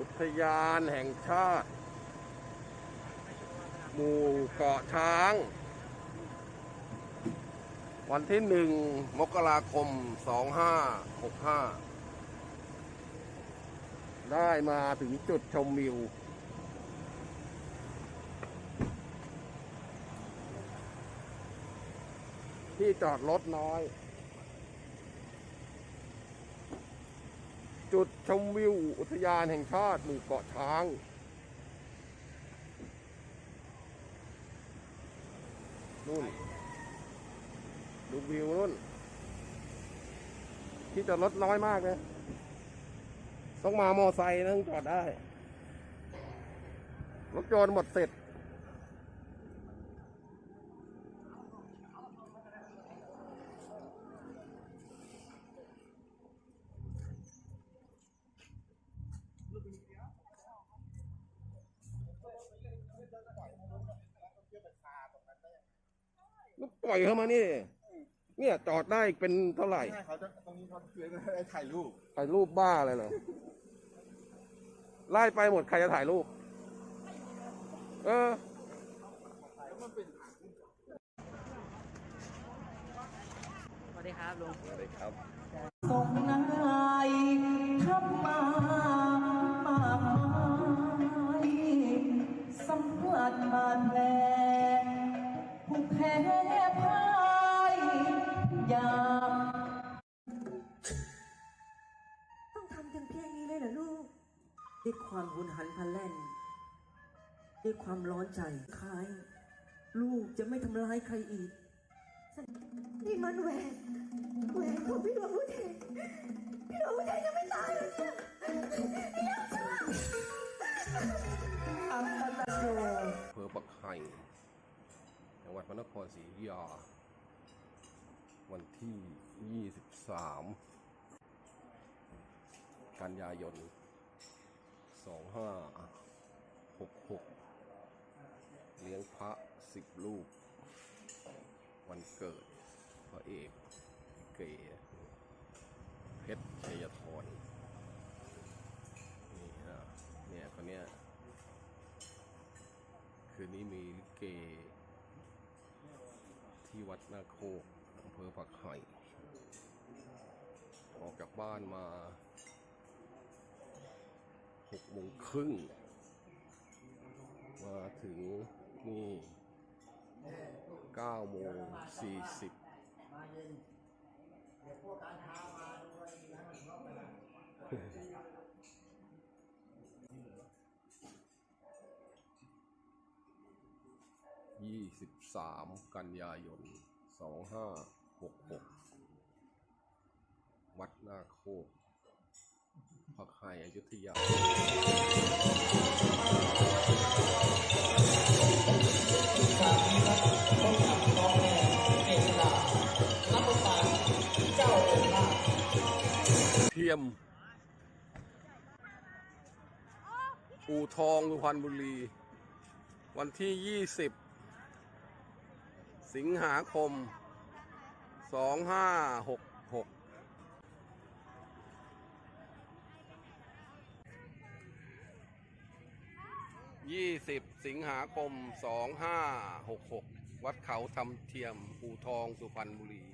อุทยานแห่งชาติ หมู่เกาะช้าง วันที่หนึ่งมกราคมสองห้าหกห้าได้มาถึงจุดชมวิวที่จอดรถน้อย จุดชมวิวอุทยานแห่งชาติหมู่เกาะช้าง นู่น ดูวิวนู่น ที่จอดรถน้อยมากเลยต้องมามอไซค์นะถึงจอดได้ รถยนต์หมดเสร็จ ก็ปล่อยเข้ามานี่ เนี่ยจอดได้เป็นเท่าไหร่ใช่เขาจะตรงนี้เขาคือให้ถ่ายรูปถ่ายรูปบ้าอะไรเหรอไล่ไปหมดใครจะถ่ายรูป เออสวัสดีครับลุงสวัสดีครับ ด้วยความหุนหันพลันแล่น ด้วยความร้อนใจคล้าย ลูกจะไม่ทำร้ายใครอีก นี่มันแหวนแหวนของพี่หลวงอุเทนพี่หลวงอุเทนยังไม่ตายเลยเนี่ยอัมพัตโชอำเภอปักไห่จังหวัดพระนครศรีอยุธยา วันที่ 23 กันยายน 2566เลี้ยงพระสิบลูกวันเกิด พระเอกเกยเพชรชัยธรนี่ฮะเนี่ยคนเนี้ยคืนนี้มีเกที่วัดนาโคกอำเภอปักไห่ออกจากบ้านมา หกโมงครึ่งมาถึงนี่เก้าโมงสี่สิบยี่สิบสามกันยายนสองห้าหกหกวัดนาโคก พักไห่อยุธยาเทียม อู่ทองสุพรรณบุรี วันที่ 20 สิงหาคม 2566 20 สิงหาคม 2566 วัดเขาทำเทียมอูทองสุพรรณบุรี